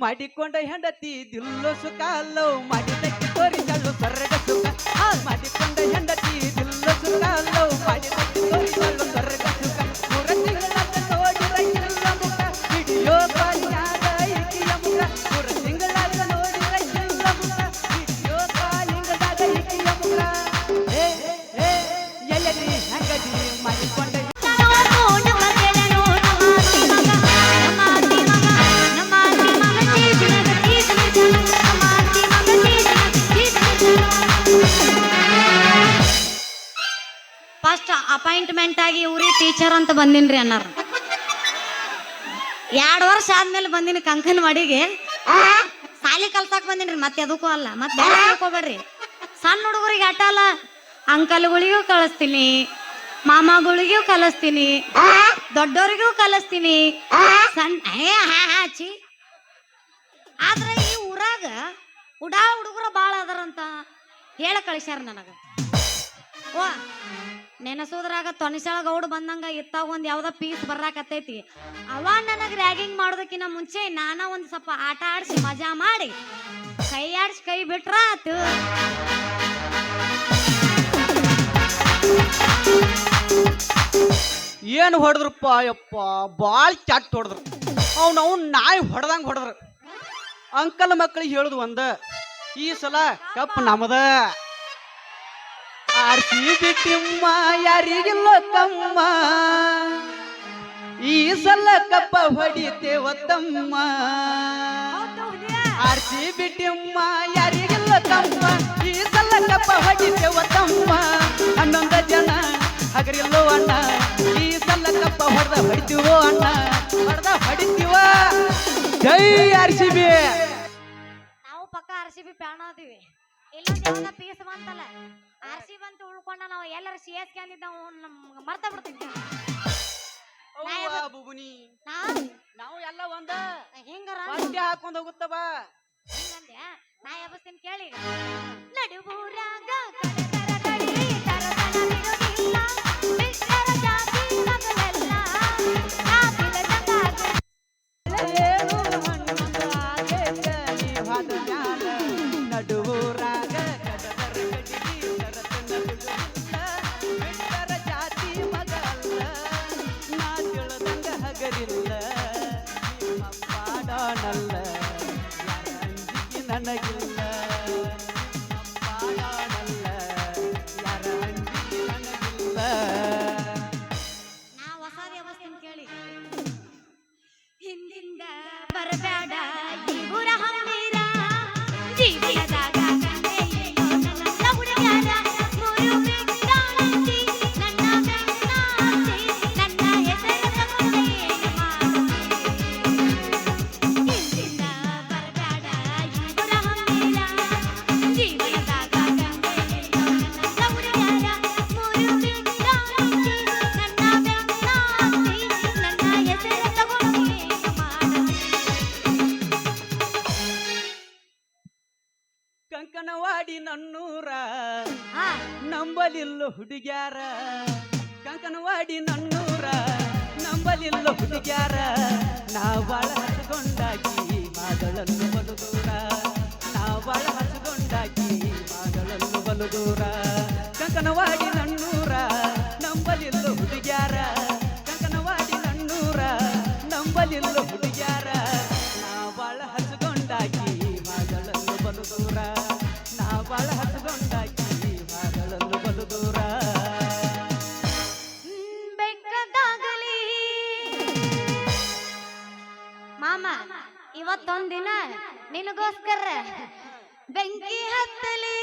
ಮಾಡಿಕೊಂಡ ಹೆಂಡತಿ ದಿಲ್ಲು ಸುಖ ಲವ್ ಮಾಡಿದಕ್ಕೆ ತೋರಿಸಲು ಸ್ವರ್ಗ ಸುಖ. ಮಾಡಿಕೊಂಡ ಹೆಂಡತಿ ದಿಲ್ಲು ಸುಖ ಲವ್ ಮಾಡಿದಕ್ಕೆ ತೋರಿಸಲು ಅಪಾಯಿಂಟ್ಮೆಂಟ್ ಆಗಿ ಇವ್ರಿ ಟೀಚರ್ ಅಂತ ಬಂದಿನ್ರಿ ಅನ್ನಾರ. ಎರಡು ವರ್ಷ ಆದ್ಮೇಲೆ ಬಂದಿನಿ ಕಂಕನವಾಡಿಗೆ ಸಾಲಿ ಕಲ್ತಾಕ್ ಬಂದಿನ್ರಿ, ಮತ್ತೆ ಅದಕ್ಕೂ ಅಲ್ಲ, ಮತ್ತೆ ಹೋಗ್ಬೇಡ್ರಿ. ಸಣ್ಣ ಹುಡುಗರಿಗೆ ಆಟ ಅಲ್ಲ, ಅಂಕಲ್ಗಳಿಗೂ ಕಳಿಸ್ತೀನಿ ಮಾಮಗಳಿಗೂ ಕಲಿಸ್ತೀನಿ, ದೊಡ್ಡವರಿಗೂ ಕಲಿಸ್ತೀನಿ. ಸಣ್ಣ ಹಾ ಹಾ ಚಿ ಆದ್ರೆ ಈ ಊರಾಗ ಉಡಾ ಹುಡುಗರ ಭಾಳ ಅದಾರಂತ ಹೇಳ ಕಳಿಸ್ಯಾರ ನನಗ. ಓ ನೆನಸೋದ್ರಾಗ ತೊನಿಸಾಳ ಗೌಡ ಬಂದಂಗ ಇತ್ತಾಗ ಒಂದ್ ಯಾವ್ದ ಪೀಸ್ ಬರ್ರಾಕತ್ತೈತಿ. ಅವ ನನಗ್ ರ್ಯಾಗಿಂಗ್ ಮಾಡೋದಕ್ಕಿಂತ ಮುಂಚೆ ನಾನ ಒಂದ್ ಸ್ವಲ್ಪ ಆಟ ಆಡ್ಸಿ ಮಜಾ ಮಾಡಿ ಕೈ ಆಡ್ಸಿ ಕೈ ಬಿಟ್ರಾತು ಏನ್ ಏನು ಹೊಡೆದ್ರಪ್ಪ ಯಪ್ಪ ಬಾಳ್ ಚಟ್ ಹೊಡೆದ್ರು. ಅವ್ನ ಅವ್ನ ನಾಯಿ ಹೊಡೆದಂಗ ಹೊಡೆದ್ರು. ಅಂಕಲ್ ಮಕ್ಕಳಿಗೆ ಹೇಳುದು ಒಂದ, ಈ ಸಲ ಕಪ್ ನಮದ. ಆರ್ಸಿ ಬಿಟ್ಟಿಮ್ಮ ಯಾರಿಗಿಲ್ಲ ತಮ್ಮ. ಈ ಸಲ ಕಪ್ಪ ಹೊಡಿತೇವ ತಮ್ಮ. ಆರ್ಸಿ ಬಿಟ್ಟಿಮ್ಮ ಯಾರಿಗಿಲ್ಲ ತಮ್ಮ. ಈ ಸಲ ಕಪ್ಪ ಹೊಡಿತೇವ ತಮ್ಮ. ಹನ್ನೊಂದ ಜನ ಹಗರಿಲ್ಲೋ ಅಣ್ಣ. ಈ ಸಲ ಕಪ್ಪ ಹೊಡೆದ ಹೊಡಿತೀವೋ ಅಣ್ಣ. ಹೊಡೆದ ಹೊಡಿತೀವ. ಜೈ ಆರ್ ಸಿ ಬಿ ನಾವು ಪಕ್ಕ ಆರ್ ಸಿ ಬಿ ಪ್ಯಾಣ ಅದೀವಿ ಇಲ್ಲ ಪೀಸ್ ಬಂತಲ್ಲ. ಆರ್ ಸಿ ಬಂತು ಉಳ್ಕೊಂಡ ನಾವು ಎಲ್ಲರೂ ಸಿ ಎಸ್ ಕೆ ಮರ್ತಾ ಮರ್ತ ಬಿಡ್ತೀವಿ ಬುಬುನಿ. ನಾ? ನಾವು ಎಲ್ಲ ಒಂದ. ಹೆಂಗಾರ ಬಟ್ಟೆ ಹಾಕೊಂಡ್ ಹೋಗುತ್ತವ ಹಿಂಗಂದೆ ನಾ ಎಬಸ್ತೀನಿ ಕೇಳಿ ಕಡಿ ನಂಬಲಿಲ್ಲ ಹುಡುಗ್ಯಾರ. ನಾ ಬಾಳ ಹಚ್ಕೊಂಡಾಕಿ ಮಗಳನ್ನು ಬಲು ದೂರ. ನಾ ಬಾಳ ಹಚ್ಕೊಂಡಾಕಿ ಮಗಳನ್ನು ಬಲು ದೂರ. ಬೆಕ್ಕದಾಗಲಿ. ಮಾಮ, ಇವತ್ತೊಂದಿನ ನಿನಗೋಸ್ಕರ ಬೆಂಕಿ ಹತ್ತಲಿ.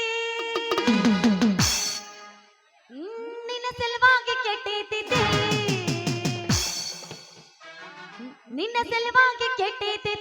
ನಿನ್ನ ಸಲುವಾಗಿ ಕೆಟ್ಟೈತಿದೆ ಗೊಬ್ಬೆ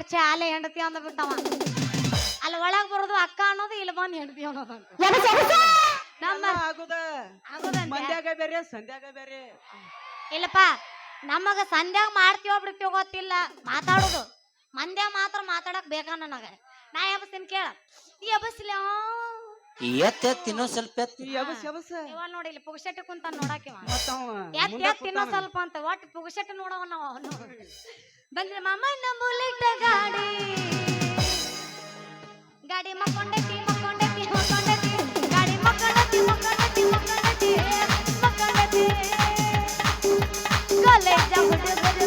ಇಲ್ಲ ಅಲ್ಲೇ ಹೆಂಡತಿ ಅಂದ ಬಿಟ್ಟವ. ಅಲ್ಲಿ ಒಳಗ್ ಬರೋದು ಅಕ್ಕ ಅನ್ನೋದು ಇಲ್ಲಿ ಬಂದು ಹೆಂಡತಿ ಅನ್ನೋದು ಅಂತ. ನಮ್ಮ ಆಗುದ? ಆಗೋದಂತೆ. ಮಂದ್ಯಾಗ ಬೇರೆ ಸಂಧ್ಯಾಗ ಬೇರೆ. ಇಲ್ಲಪ್ಪ ನಮಗ ಸಂಧ್ಯಾಗ ಮಾಡ್ತೀವೋ ಬಿಡ್ತೀವೋ ಗೊತ್ತಿಲ್ಲ. ಮಾತಾಡೋದು. ಮಂದ್ಯ ಮಾತ್ರ ಮಾತಾಡಕ್ ಬೇಕ ನನಗ? ನಾ ಎಬಸ್ತೀನಿ ಕೇಳ. ಎಬಸ್ಲ ಎತ್ತ ಎತ್ತ ಇನ್ನೊಂದ್ ಸ್ವಲ್ಪ ಎತ್ತ. ಯಬಸ್ ಯಬಸ್ ಇವ ನೋಡಿ ಇಲ್ಲಿ ಪುಗಶೆಟ್ಟಿ ಕುಂತ ನೋಡಾಕಿವ ಮತ್ತವ ಎತ್ ಎತ್. ಸ್ವಲ್ಪ ಅಂತ ಒಟ್ಟು ಪುಗಸೆಟ್ ನೋಡವ ನಾವು ಬಂದ್ರೆ ಮಾಮ ನಮ್ಮ ಬುಲೆಟ್ ಗಾಡಿ. ಗಾಡಿ ಮಕ್ಕೊಂಡೈತಿ ಮಕ್ಕೊಂಡೈತಿ ಮಕ್ಕೊಂಡೈತಿ. ಗಾಡಿ ಮಕ್ಕೊಂಡೈತಿ ಮಕ್ಕೊಂಡೈತಿ ಮಕ್ಕೊಂಡೈತಿ. ಮಕ್ಕೊಂಡೈತಿ. ಕಾಲೇಜ ಹುಡುಗರು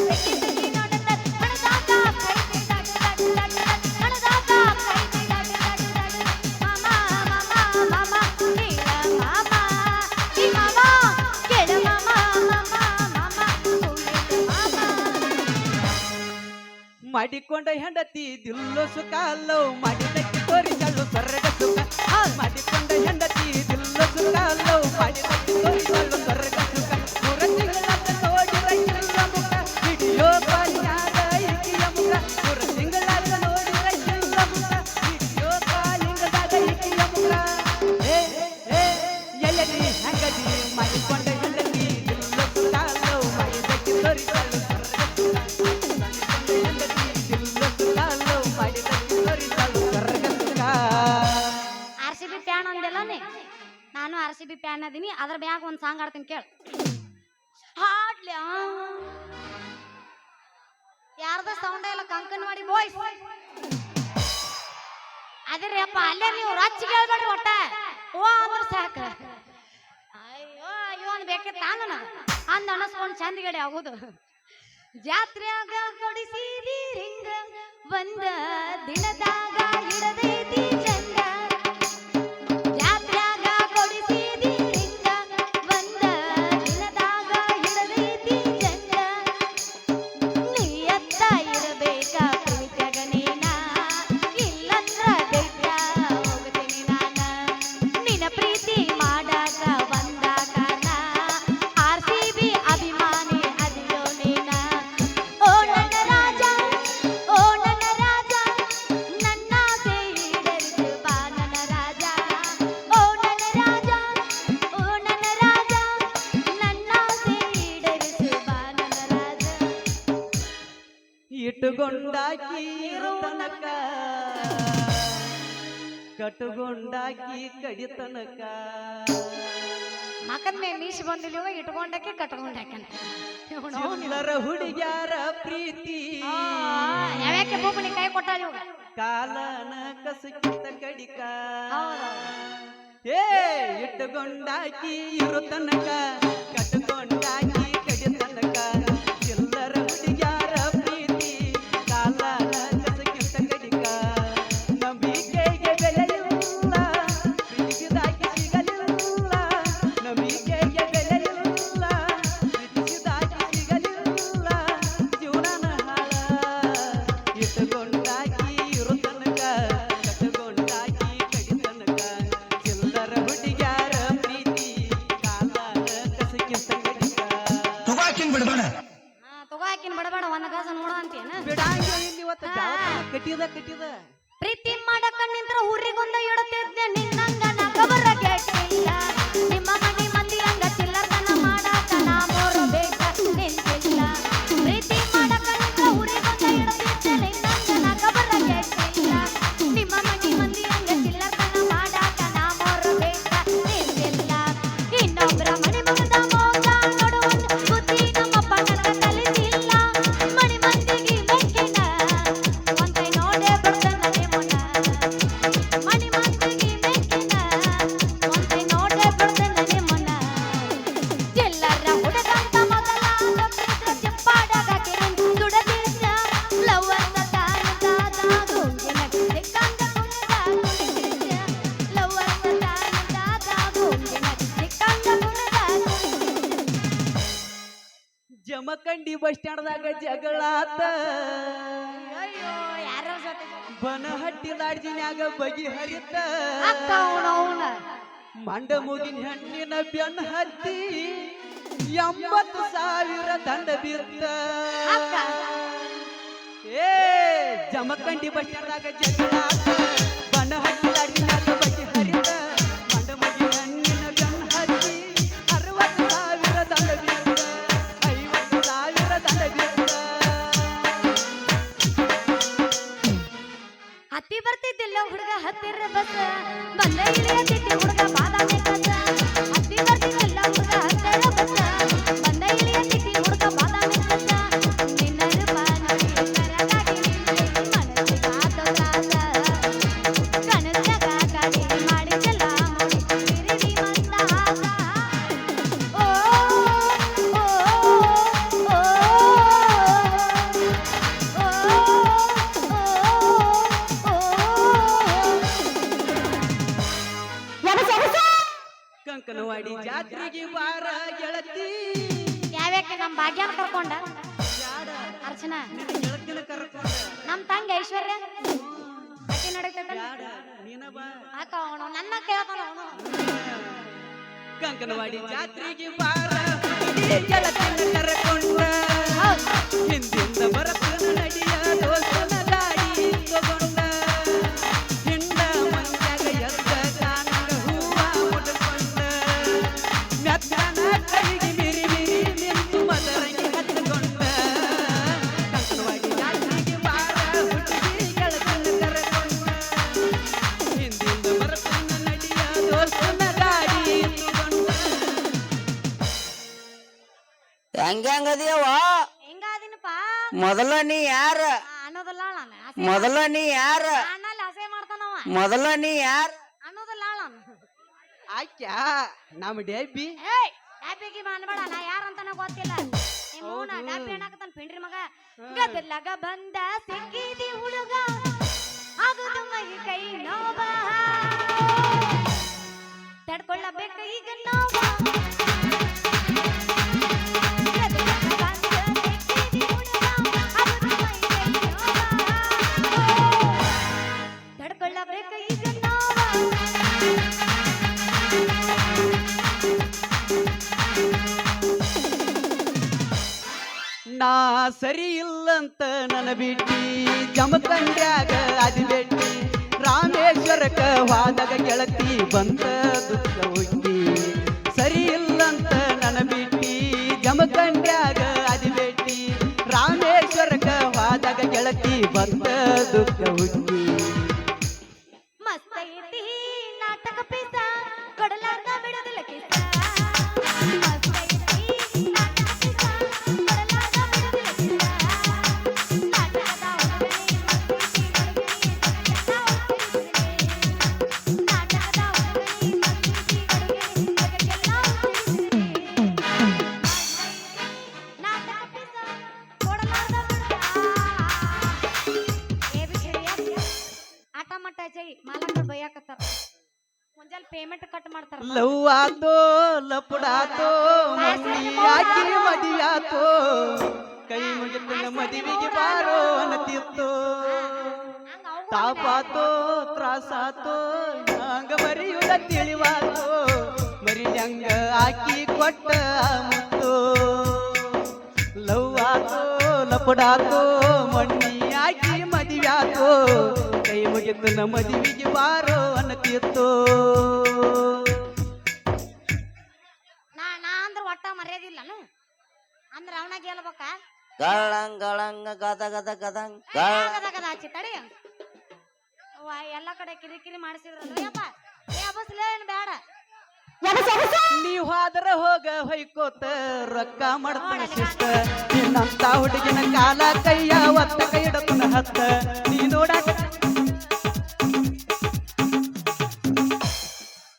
ಮಾಡಿಕೊಂಡ ಹೆಂಡತಿ ದಿಲ್ಲು ಸುಖ ಲವ್ ಮಾಡಿದಕ್ಕೆ ತೋರಿಸಲು ಸ್ವರ್ಗ ಸುಖ. ಮಾಡಿಕೊಂಡ ಹೆಂಡತಿ ದಿಲ್ಲು ಸುಖ ಲವ್ ಮಾಡಿದಕ್ಕೆ ತೋರಿಸಲು ಸ್ವರ್ಗ ಪ್ಯಾನ್ ಅದ್ರ ಬ್ಯಾಗ ಒಂದ್ ಸಾಂಗ್ ಆಡ್ತೀನಿ ಕೇಳ. ಹಾಡ್ಲಿ? ಯಾರ್ದ ಸೌಂಡ್ ಇಲ್ಲ ಮಾಡಿ ಬಾಯ್ಸ್ ಅದ್ರಿ ಅಪ್ಪ ಅಲ್ಲೇ ನೀವು ರಚ್ ಕೇಳ್ಬೇಡ್ರಿ ಒಟ್ಟ. ಓ ಅಂದ್ರ ಸಾಕ. ಅಯ್ಯೋ ಅಯ್ಯೋ, ಅಂದ್ ಬೇಕಿತ್ತ ಅಂದ ಅಂದ್ ಅನಸ್ಕೊಂಡ್ ಚಂದಗಡೆ ಆಗೋದು. ಜಾತ್ರ್ಯಾಗ ಕೊಡಿಸಿದಿ ರಿಂಗ ಒಂದ ದಿನದಾಗ ಹಿಡದೈತಿ ಕಟ್ಟುಕೊಂಡಾಕಿ ಕಡಿತನಕ ಮಕದ ಮೇ ಮೀಸ್ ಬಂದಿಲ್ವ ಇಟ್ಕೊಂಡಕ್ಕೆ ಕಟ್ಕೊಂಡಾಕಂತ ಸುಂದರ ಹುಡುಗ್ಯಾರ ಪ್ರೀತಿ. ಯಾವ್ಯಾಕೆ ಭೂಮನಿ ಕೈ ಕೊಟ್ಟಾಳ ಇವಾಗ? ಕಾಲನ ಕಸಕಿತ ಕಡಿಕ. ಏ ಇಟ್ಟುಕೊಂಡಾಕಿ ಇರು ತನಕ. ಕಟ್ಟುಕೊಂಡಾಕಿ ರೂಮ್ನಾಗ ಜಗಳಾತ ಅಯ್ಯೋ ಯಾರ ಬನಹಟ್ಟಿ ಲಾಡ್ಜಿನ್ಯಾಗ ಬಗಿ ಹರಿತ. ಮಂಡ ಮುಗಿನ ಹೆಣ್ಣಿನ ಬೆನ್ ಹತ್ತಿ ಎಂಬತ್ತು ಸಾವಿರ ದಂಡ ಬೀರ್ತ. ಏ ಜಮಕಂಡಿ ಬಸ್ಟ್ಯಾಂಡ್ದಾಗ ಜಗಳಾತ ಬರ್ತಿದ್ದಿಲ್ಲ ಹುಡುಗ ಹತ್ತಿರ ಬಸ್. ಬಂದ ಇಲ್ಲಿ ಹುಡುಗ ಬಾದಾಮಿ ಕಸ. ಅತ್ತಿ ಬರ್ತಿದ್ದಿಲ್ಲ ಹುಡುಗ ಹತ್ತಿರ ಬಸ್. ಮೊದಲ ನೀ ಯಾರ ಅನ್ನೋದಿಲ್ಲ ನಾನು ಮೊದಲ ನೀ ಯಾರ? ಅನ್ನಲ್ಲಿ ಹಸೆ ಮಾಡ್ತಾನವ. ಮೊದಲ ನೀ ಯಾರ? ಅನ್ನೋದಿಲ್ಲ ನಾನು ಆಕ್ಯಾ ನಮ್ ಡೇಬಿ ಏಯ್ ಡಾಬಿಗಿ ಮಾಡ್ಬೇಡ ನಾ ಯಾರಂತನ ಗೊತ್ತಿಲ್ಲ. ನಿಮ್ಮ ಮೂನ ಡಾಬಿ ಅನ್ನಕತ್ತಾನ ಪಿಂಡ್ರಿ ಮಗ? ಬಂದ ಸಿಕ್ಕಿದಿ ಹುಡುಗ. ಅದು ಕೈ ನೋಬಾ ಸರಿ ಇಲ್ಲ ಅಂತ ನನ್ನ ಬಿಟ್ಟಿ ಜಮಖಂಡ್ಯಾಗ ಅದಿಬೇಟಿ ರಾಮೇಶ್ವರಕ್ಕ ವಾದಾಗ ಗೆಳತಿ ಬಂದ ಕೊಡಾತು ಮಣ್ಣಿಯಾಗಿ ಮದುವ್ಯಾತು ಕೈ ಮುಗಿದು ನಮ್ಮ ಮದುವೆಗೆ ಬಾರೋ ಅನ್ನತಿತ್ತು ನಾ ನಾ ಒಟ್ಟ ಮರ್ಯಾದಿಲ್ಲ ಅವನ ಗದ ಗದ ಗದ ಎಲ್ಲ ಕಡೆ ಕಿರಿಕಿರಿ ಮಾಡಿಸಿದ್ರಲ್ಲ ಯಪ್ಪ. ಬೇಡ. ನೀವ್ ಹೋದ್ರ ಹೋಗ ಹೊಯ್ಕೋತ ರೊಕ್ಕ ಮಾಡ್ತಾನ ಶಿಸ್ತ. ನಿನ್ನಂತ ಹುಡುಗಿನ ಕಾಲ ಕೈಯ ಒತ್ತ ಕೈ ಹಿಡತನ ಹತ್ತ. ನೀ ನೋಡಾಕ.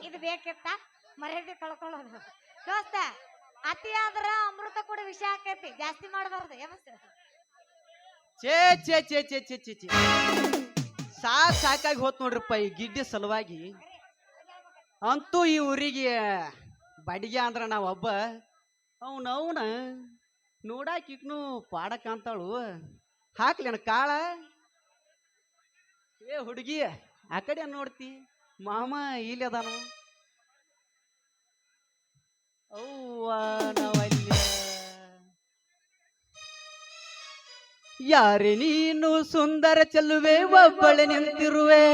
ಇದು ಬೇಕಿತ್ತ? ಮರ್ಯಾದೆ ಕಳ್ಕೊಳ್ಳೋದು. ದೋಸ್ತ ಅತಿ ಆದ್ರ ಅಮೃತ ಕೂಡ ವಿಷ ಆಕೈತಿ. ಜಾಸ್ತಿ ಮಾಡಬಾರ್ದು ಯಮಸ್ ಛೇ ಛೇ ಛೇ ಛೇ ಛೇ ಛೇ ಛೇ. ಸಾಕ್ ಸಾಕಾಗಿ ಹೋತ್ ನೋಡ್ರಪ್ಪ ಈ ಗಿಡ್ಡಿ ಸಲುವಾಗಿ. ಅಂತೂ ಈ ಊರಿಗೆ ಬಡಿಗೆ ಅಂದ್ರೆ ನಾವು ಒಬ್ಬ. ಅವನ ಅವನ ನೋಡಾಕಿಕ್ನು ಪಾಡಕ್ ಅಂತಾಳು. ಹಾಕ್ಲೇನ ಕಾಳ. ಏ ಹುಡುಗಿ, ಆ ಕಡೆ ನೋಡ್ತಿ. ಮಾಮ ಇಲ್ಲಿ ಅದಾನು. ಅವ್ವ ನಾವಲ್ಲ ಯಾರೇ ನೀನು ಸುಂದರ ಚೆಲ್ಲುವೆ ಒಬ್ಬಳೆ ನಿಂತಿರುವೆ.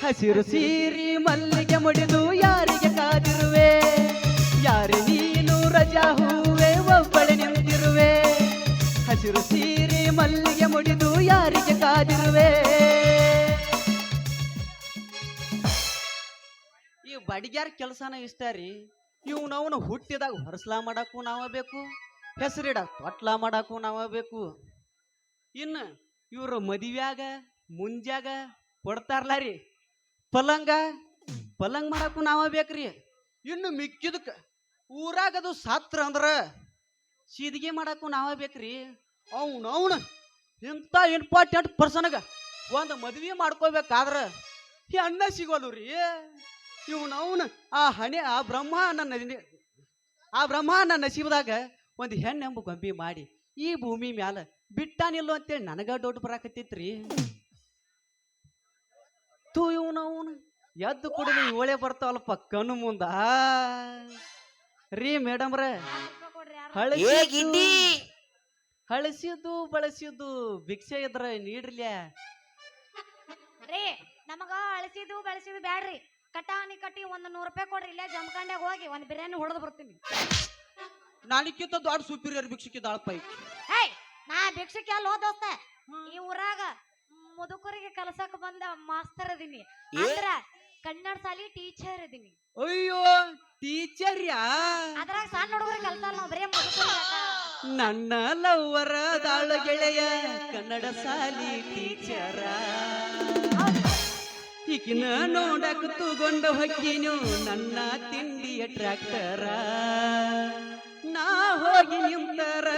ಹಸಿರು ಸೀರಿ ಮಲ್ಲಿಗೆ ಮುಡಿದು ಯಾರಿಗೆ ಕಾದಿರುವೆ? ಯಾರು ನೀನು ರಜಾ ಹೂವೆ, ಒಬ್ಬಳೆ ನಿಂತಿರುವೆ? ಹಸಿರು ಸೀರಿ ಮಲ್ಲಿಗೆ ಮುಡಿದು ಯಾರಿಗೆ ಕಾದಿರುವೆ? ಈ ಬಡಿಗ್ಯಾರ ಕೆಲಸನ ಇಷ್ಟ ರೀ. ನಾವು ಹುಟ್ಟಿದಾಗ ಹೊರಸ್ಲಾ ಮಾಡಕ್ಕೂ ನಾವ ಬೇಕು, ಹೆಸರಿಡ ತೊಟ್ಲ ಮಾಡಕ್ಕೂ ನಾವ ಬೇಕು. ಇನ್ನು ಇವರು ಮದುವೆಯಾಗ, ಮುಂಜಾಗ ಕೊಡ್ತಾರಲ್ಲ ರೀ. ಪಲಂಗ ಪಲಂಗ ಮಾಡಕ್ಕೂ ನಾವ ಬೇಕ್ರಿ. ಇನ್ನು ಮಿಕ್ಕಿದಕ್ಕೆ ಊರಾಗದು ಸಾತ್ರ ಅಂದ್ರ ಸೀದಿಗೆ ಮಾಡಕ್ಕೂ ನಾವ ಬೇಕ್ರಿ. ಅವ್ನು ಅವನು ಇಂಥ ಇಂಪಾರ್ಟೆಂಟ್ ಪರ್ಸನ್ಗ ಒಂದು ಮದ್ವೆ ಮಾಡ್ಕೋಬೇಕಾದ್ರ ಅನ್ನ ಸಿಗೋಲು ರೀ. ಇವನವನು ಆ ಹಣೆ, ಆ ಬ್ರಹ್ಮ ನನ್ನ ಆ ಬ್ರಹ್ಮ ನನ್ನ ನಸೀಬದಾಗ ಒಂದು ಹೆಣ್ಣೆಂಬ ಗೊಂಬಿ ಮಾಡಿ ಈ ಭೂಮಿ ಮ್ಯಾಲ ಬಿಟ್ಟಾನಿಲ್ಲೋ ಅಂತೇಳಿ ನನಗ ದೊಡ್ಡ ಬರಾಕತ್ತಿತ್ರಿ. ತೂ ಇವನವನು ಎದ್ದು ಕುಡಿದು ಇವಳೆ ಬರ್ತಾವಲ್ಲಪ್ಪ ಕಣ್ಣು ಮುಂದ. ರೀ ಮೇಡಮ್ ರೀ ಹಳಸಿದ್ದು ಬಳಸಿದ್ದು ಭಿಕ್ಷೆ ಇದ್ರ ನೀಡ್ರಲ್ಯಾ ರೀ ನಮಗ ಅಳಸಿದು ಬಳಸಿದು ಬ್ಯಾಡ್ರಿ. ಕಟಾನಿ ಕಟ್ಟಿ ಒಂದ್ ನೂರ್ ರೂಪಾಯಿ ಕೊಡ್ರಿ ಇಲ್ಲೇ ಜಮಖಂಡ್ಯಾಗ ಹೋಗಿ ಒಂದ್ ಬಿರಿಯಾನಿ ಹೊಡೆದು ಬರ್ತೀನಿ. ನಾನಿಕ್ಕಿಂತ ದೊಡ್ಡ ಸುಪೀರಿಯರ್ ಭಿಕ್ಷಕ್ಕಿದ್ದಾಳಪ್ಪ ಈಕಿ. ಹೇ ನಾ ಭಿಕ್ಷಕ್ಕೆ ಅಲ್ಲಿ ದೋಸ್ತ. ಈ ಊರಾಗ ಮುದುಕರಿಗೆ ಕಲಸಕ್ ಬಂದ ಮಾಸ್ತರ್ ಅದೀನಿ. ಏ? ಅಂದ್ರ ಕನ್ನಡ ಸಾಲಿ ಟೀಚರ್ ಅದೀನಿ. ಅಯ್ಯೋ ಟೀಚರ್ ಯಾ? ಅದ್ರಾಗ ಸಣ್ಣ ಹುಡುಗರು ಕಲ್ಸಲ್ಲ ಬರೇ ಬರೀ ಮುದುಕರಿಗೆ ನನ್ನ ಲವ್ವರ ದಾಳ ಗೆಳೆಯ ಕನ್ನಡ ಸಾಲಿ ಟೀಚರ ಈಕಿನ ನೋಡಕ್ ತಗೊಂಡು ಹೊಕ್ಕಿನು ನನ್ನ ತಿಂಡಿಯ ಟ್ರ್ಯಾಕ್ಟರ ನಾ ಹೋಗಿ ನಿಂತರ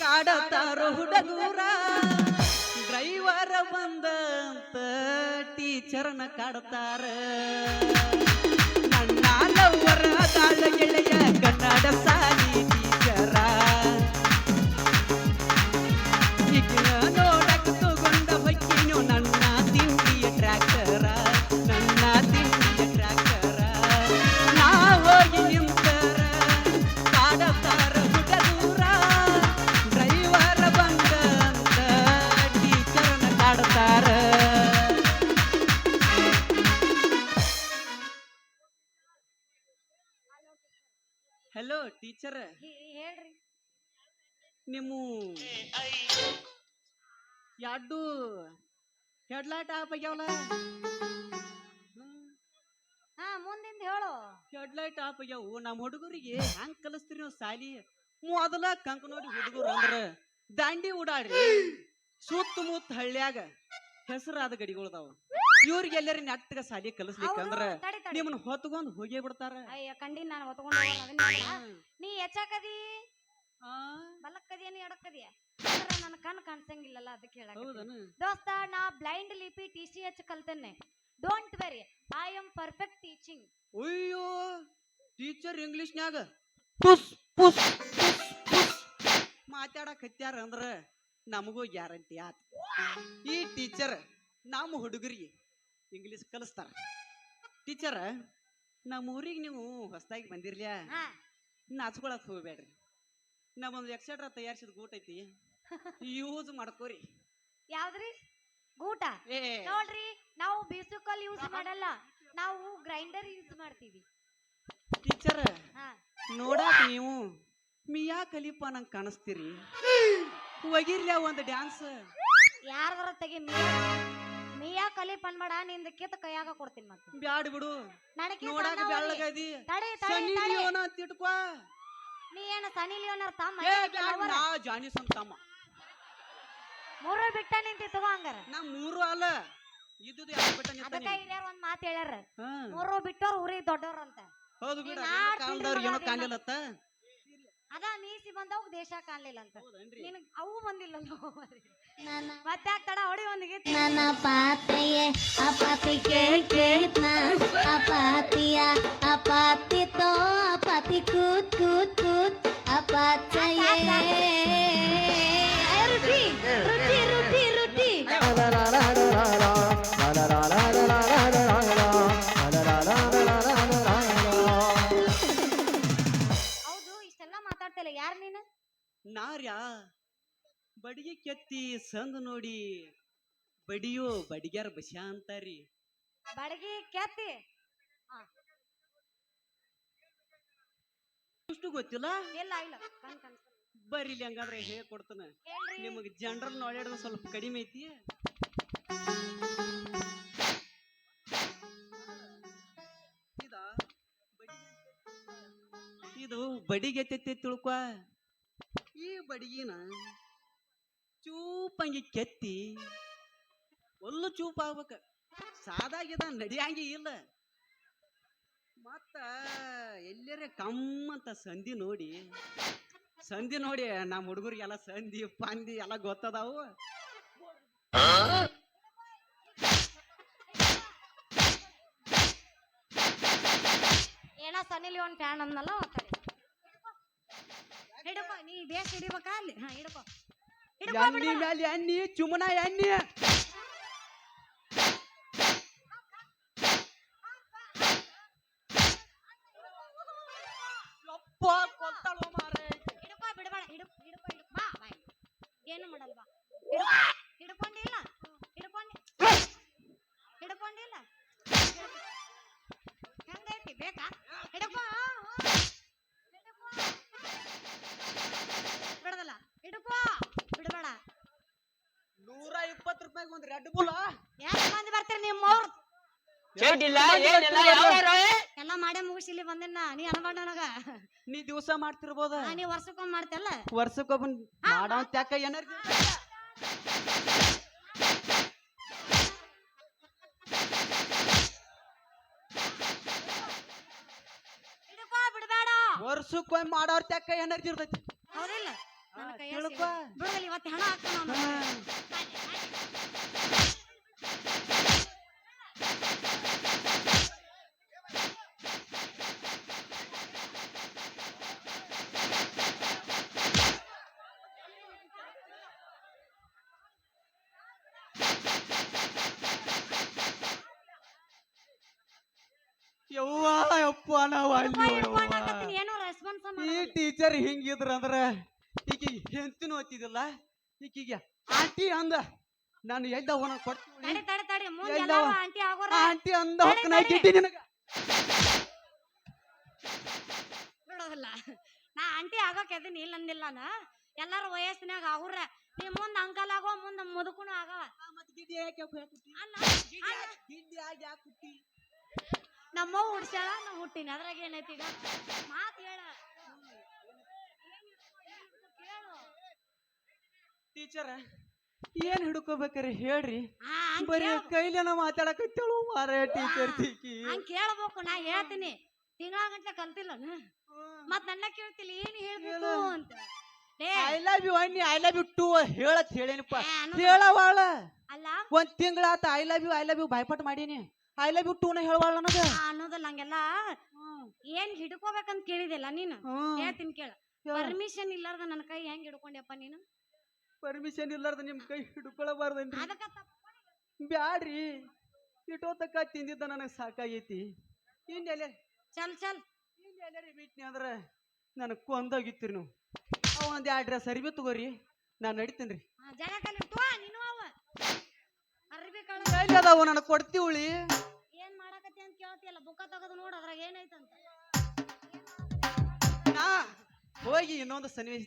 ಕಾಡತಾರೋ ಹುಡುಗೂರ. ಟೀಚರ್ನ ಕಾಡುತ್ತಾರ. ನನ್ನ ಗೆಳೆಯ ಕನ್ನಡ ಸಾಲಿ ಹಲೋ ಟೀಚರ್ ಹೇಳ್ರಿ. ನಿಮ್ಮ ಎರಡು ಹೆಡ್ಲೈಟ್ ಆಫ್ ಆಗ್ಯಾವಲ್ಲ ಹಾ ಮುಂದಿಂದ ಹೇಳು. ಹೆಡ್ಲೈಟ್ ಆಪ್ ಆಗ್ಯಾವು ನಮ್ಮ ಹುಡುಗರಿಗೆ ಹೆಂಗ್ ಕಲಿಸ್ತೀರಿ ನೀವು ಸಾಲಿ? ಮೊದಲ ಕಂಕ ನೋಡಿ ಹುಡುಗರು ಅಂದ್ರ ದಾಂಡಿ ಓಡಾಡ್ರಿ. ಸುತ್ತಮುತ್ತ ಹಳ್ಳ್ಯಾಗ ಹೆಸರಾದ ಗಡಿಗಳದಾವ ಇವ್ರಿಗೆ ಎಲ್ಲರಿ ನೆಟ್ಟಗ ಸಾಲಿ ಕಲಿಸ್ಲಿಕ್ಕಂದ್ರ ಹೌದು, ತಡಿ ತಡಿ. ನಿಮ್ಮನ್ನ ಹೊತ್ಕೊಂಡ್ ಹೋಗೇ ಬಿಡ್ತಾರ. ಅಯ್ಯ ಕಂಡಿ ನಾನು ಹೊತ್ಕೊಂಡು ಅದನ್ನ. ನೀ ಹೆಚ್ಚಾಕದಿ ಆ, ಬಲಕ್ಕದಿಯ ಏನು ಎಡಕ್ಕದಿಯ ಅಂದ್ರ ನನ್ನ ಕಣ್ ಕಾಣಿಸಂಗಿಲ್ಲಲ್ಲ ಅದಕ್ಕೆ ಹೇಳಕ ಹೌದನ. ದೋಸ್ತ ನಾ ಬ್ಲೈಂಡ್ ಲಿಪಿ T C H ಕಲ್ತೇನೆ. Don't worry I am perfect teaching ಅಯ್ಯೋ ಟೀಚರ್ ಇಂಗ್ಲಿಷ್ನ್ಯಾಗ ಪುಸ್ ಪುಸ್ ಪುಸ್ ಪುಸ್. ಮಾತಾಡಕ್ ಹತ್ಯಾರ ಅಂದ್ರ ನಮಗೂ ಗ್ಯಾರಂಟಿ ಆತ್. ಈ ಟೀಚರ್ ನಮ್ಮ ಹುಡುಗರಿಗೆ ಇಂಗ್ಲಿಷ್ ಕಲಿಸ್ತಾರ. ಟೀಚರ್ ನಮ್ಮ ಊರಿಗೆ ನೀವು ಹೊಸದಾಗಿ ಬಂದಿರ್ಲ್ಯಾ? ಹಾ. ನಾಚ್ಕೊಳಕ್ ಹೋಗ್ಬೇಡ್ರಿ. ನಮ್ಮೊಂದು ಎಕ್ಸೆಟ್ರಾ ತಯಾರಿಸಿದ ಗೂಟ್ ಐತಿ. ಯೂಸ್ ಮಾಡ್ಕೋರಿ. ಯಾವ್ದ್ರಿ? ಗೂಟ? ಏ. ನೋಡ್ರಿ ನಾವು ಬೀಸುಕಲ್ ಯೂಸ್ ಮಾಡಲ್ಲ. ನಾವು ಗ್ರೈಂಡರ್ ಯೂಸ್ ಮಾಡ್ತೀವಿ. ಟೀಚರ್ ಹಾ. ನೋಡಾಕ ನೀವು ಮಿಯಾ ಕಲಿಪ ನಂಗೆ ಕಾಣಿಸ್ತೀರಿ. ಒಗಿರ್ಲ ಒಂದು ಡ್ಯಾನ್ಸ್ ಯಾರ್ದಾರ ತೆಗಿ ಮಿಯಾ ಕಲಿ ಕಲಿಪ್ ಅನ್ಬೇಡ ನಿಂದ ಕಿತ್ತ ಕೈಯಾಗ ಕೊಡ್ತೀನಿ ಮತ್ತೆ. ಬ್ಯಾಡ್ ಬಿಡು. ನನಗೆ ನೋಡಾಕ ಬೆಳ್ಳಗದಿ ತಡಿ ಲಿಯೋನ ಅಂತ ಇಟ್ಕೋ. ನೀ ಏನ ಸನಿ ಲಿಯೋನರ್ ತಮ್ಮ? ಏ ಬ್ಯಾಡ್ ನಾ ಜಾನಿ ಸಂತಮ್ಮ ಮೂರು ಬಿಟ್ಟ ನಿಂತಿ ತಗೋ ಹಂಗಾರ. ನಾ ಮೂರು ಅಲ್ಲ. ಇದ್ದುದು ಯಾಕೆ ಬಿಟ್ಟ ನಿಂತ ಅದಕ್ಕೆ ಹಿರಿಯರ್ ಒಂದ್ ಮಾತು ಹೇಳ್ಯಾರ. ಮೂರು ಬಿಟ್ಟೋರ್ ಊರಿಗೆ ದೊಡ್ಡವ್ರ ಅಂತ. ಹೌದು ಬಿಡ ಕಾಲದವ್ರು ಏನೋ ಕಾಣಲಿಲ್ಲತ್ತ? ಅದ ಮೀಸಿ ಬಂದವ್ ದೇಶ ಕಾಣಲಿಲ್ಲ ಅಂತ. ನಿನಗ್ ಅವು ಬಂದಿಲ್ಲ ಮತ್ತೆ ತಡ ಹೊಡಿ ಒಂದಿಗೆ. ನನ್ನ ಪಾತ್ರೆಯೇ ಅಪಾತಿ ಕೇಳ್ಕೇತ್ನ ಅಪಾತಿಯ ಅಪಾತಿತೋ ಅಪಾತಿ ಕೂತ್ ಕೂತ್ ಕೂತ್ ಅಪಾತ್ರೆಯೇ. ರುಚಿ ರುಚಿ ರುಚಿ ರುಚಿ. ಹೌದು ಇಷ್ಟೆಲ್ಲ ಮಾತಾಡ್ತಿಲ್ಲ ಯಾರು ನೀನು? ನಾರ್ಯಾ? ಬಡಿಗೆ ಕೆತ್ತಿ ಸಂದ್ ನೋಡಿ ಬಡಿಯೋ ಬಡಿಗ್ಯಾರ ಬಶ ಅಂತಾರಿ. ಬಡಗಿ ಕೆತ್ತಿ? ಇಷ್ಟು ಗೊತ್ತಿಲ್ಲ? ಇಲ್ಲ ಇಲ್ಲ. ಕಣ್ ಕಣ್. ಬರ್ರಿ ಇಲ್ಲಿ ಹಂಗಾದ್ರೆ ಹೇಳ್ಕೊಡ್ತಾನ ಹೇಳ್ರಿ. ನಿಮಗೆ ಜನರಲ್ ನಾಲೆಡ್ಜ್ ಸ್ವಲ್ಪ ಕಡಿಮೆ ಐತಿ. ಇದಾ? ಬಡಿಗೆ- ಇದು ಬಡಿಗೆ ತಿಳ್ಕೊ. ಈ ಬಡಿಗಿನ ಚೂಪಂಗಿ ಕೆತ್ತಿ ಒಲ್ಲು ಚೂಪ್ ಆಗ್ಬೇಕ ಸಾದಾಗಿದ ನಡಿಯಂಗಿ ಇಲ್ಲ. ಮತ್ತ ಕಮ್ಮ ಕಮ್ಮಂತ ಸಂಧಿ ನೋಡಿ ಸಂಧಿ ನೋಡಿ ನಮ್ಮ ಹುಡುಗರಿಗೆಲ್ಲ ಸಂಧಿ ಪಂದಿ ಎಲ್ಲ ಗೊತ್ತದಾವು. ಏನ ಸನ್ನಿಲಿ ಒಂದು ಫ್ಯಾನ್ ಅಂದಲ್ಲ ಹಿಡಪ್ಪ ನೀ ಬೇಸ್ ಹಿಡಿಬೇಕಾ ಅಲ್ಲಿ? ಹಾ, ಹಿಡ್ಕೊ. ಎಣ್ಣಿ ಬಿಡು. ಮೇಲೆ ಎಣ್ಣಿ ಚುಮನ ಎಣ್ಣಿ ಎಲ್ಲ ಮಾಡೇ ಮುಗಿಸಿ ಇಲ್ಲಿ ಬಂದಿನ ನೀ ಅನ್ಬಾರ್ದ ನನಗ. ನೀ ದಿವಸ ಮಾಡ್ತಿರ್ಬೋದ? ಆ, ನೀ ವರ್ಷಕ್ಕೊಮ್ಮೆ ಮಾಡ್ತಿಯಲ್ಲ? ವರ್ಷಕ್ಕೊಬ್ಬನ್ ಮಾಡೋ ತ್ಯಾಕ ಎನರ್ಜಿ? ಹಿಡ್ಕೊ ಬಿಡಬೇಡ. ವರ್ಷಕ್ಕೊಮ್ಮೆ ಮಾಡೋರ್ ತ್ಯಾಕ ಎನರ್ಜಿ ಇರ್ತೈತಿ. ಹೌದಿಲ್ಲ? ನನ್ನ ತಿಳ್ಕೊ. ಇವತ್ತು ಹಣ ಹಾಕ್ತಾನ ಹಾ. ಅಲ್ಲಿ ಏನೋ ರೆಸ್ಪಾನ್ಸ್ ಈ ಟೀಚರ್ ಹಿಂಗಿದ್ರ ಅಂದ್ರ ಈಕಿ ಹೆಂತಿನೂ ಓದ್ತಿದಿಲ್ಲ ಈಕಿಗೆ ಆಂಟಿ ಅಂದ ನಾನು ಎದ್ದ ಅವನ ಕೊಡ್ತೀನಿ. ತಡಿ ತಡಿ ತಡಿ ಮುಂದೆ? ಆಂಟಿ ಆಗೋರ. ಆಂಟಿ ಅಂದ ಹೊಕ್ಕನ ಗಿಟ್ಟಿ ನಿನಗ. ಬಿಡೋದಿಲ್ಲ ನಾ ಆಂಟಿ ಆಗೋಕೆ ಅದನ್ನ ಇಲ್ಲ ಅಂದಿಲ್ಲ ನಾ. ಎಲ್ಲಾರು ವಯಸ್ಸಿನಾಗ ಅವ್ರ ನೀ ಮುಂದ ಅಂಕಲ್ ಆಗೋ ಮುಂದ ಮುದುಕುನು ಆಗವ. ಮತ್ತೆ ಗಿಡ್ಡಿ ಯಾಕೆ ಅಲ್ಲ ಗಿಡ್ಡಿ ಆಗಿ ಯಾಕೆ ನಮ್ಮವ್ ಹುಡ್ಸ್ಯಾಳ ನಾ ಹುಟ್ಟಿನ. ಅದ್ರಾಗ ಏನೈತಿ ಈಗ? ಮಾತು ಹೇಳ. ಟೀಚರ್ ಏನ್ ಹಿಡ್ಕೋಬೇಕಾರೆ? ಹೇಳ್ರಿ. ಆ, ಹಂಗ್ ಬರೀ ಕೇಳ್- ಕೈಲೇನ ಮಾತಾಡಕತ್ತೇಳು ಮಾರೇ ಟೀಚರ್ ಹಂಗ್ ಕೇಳ್ಬೇಕು. ನಾ ಹೇಳ್ತೀನಿ. ತಿಂಗಳ ಗಂಟ್ಲೆ ಕಲ್ತಿಲ್ಲ. ಮತ್ ನನ್ನ ಕೇಳ್ತಿಲ್ಲ ಏನ್ ಹೇಳ್ಬೇಕು ಹೇಳು. ಅಂತ. ಏ ಐ ಲವ್ ಯು ಅನ್ನಿ ಐ ಲವ್ ಯು ಟೂ ಹೇಳತ್ ಹೇಳೇನಪ್ಪ. ಏ, ಅನ್ನೋದು- ಹೇಳವಾಳ ಅಲ್ಲ. ಒಂದ್ ತಿಂಗಳಾತ I love you I love you ಬಾಯ್ಪಾಟ್ ಮಾಡೀನಿ. ಐ ಲವ್ ಯು ಟೂನ ಹೇಳವಾಳ ನನಗೆ? ಅನ್ನೋದಲ್ಲ ಹಂಗೆಲ್ಲ. ಏನ್ ಹಿಡ್ಕೋಬೇಕಂತ ಕೇಳಿದಿಲ್ಲ ನೀನು? ಹೇಳ್ತೀನಿ ಕೇಳ. ಪರ್ಮಿಷನ್ ಇಲ್ಲಾರ್ದ ನನ್ನ ಕೈ ಹೆಂಗ್ ಹಿಡ್ಕೊಂಡ್ಯಪ್ಪ ನೀನು? ಪರ್ಮಿಷನ್ ಇಲ್ಲಾರ್ದ ನಿಮ್ ಕೈ ಹಿಡ್ಕೊಳಬಾರ್ದೇನ್ರಿ? ಅದಕ್ಕ ತಪ್ಪ್ ಬ್ಯಾಡ್ರಿ. ಇಟೋತಕ್ಕ ತಿಂದಿದ್ದ ನನಗ್ ಸಾಕಾಗೈತಿ. ಇನ್ನೆಲೆ? ಚಲ್ ಚಲ್. ಇನ್ನೆಲ್ಲರಿ ಬಿಟ್ನಿ ಅಂದ್ರೆ ನನಗ್ ಕೊಂದೋಗಿತ್ತೀರಿ ನೀವು. ಅವ ಒಂದ್ ಎರಡು ಡ್ರೆಸ್ ಅರಿವಿ ತಗೋರಿ. ನಾನ್ ನಡಿತೇನ್ರಿ. ಆ, ಜಾಗ ಕಲಿ ನೀನು ಅವ. ಎಲ್ಲಿ ಅದಾವು ನನಗೆ ಕೊಡ್ತೀವಳಿ ಏನ್ ಮಾಡಕತ್ತಿ ಅಂತ ಕೇಳ್ತಿಯಲ್ಲ ಬುಕ್ಕ ತೆಗೆದು ನೋಡು ಅದ್ರಾಗ ಏನೈತಂತ ನಾ ಹೋಗಿ ಇನ್ನೊಂದು ಸನ್ನಿವೇಶ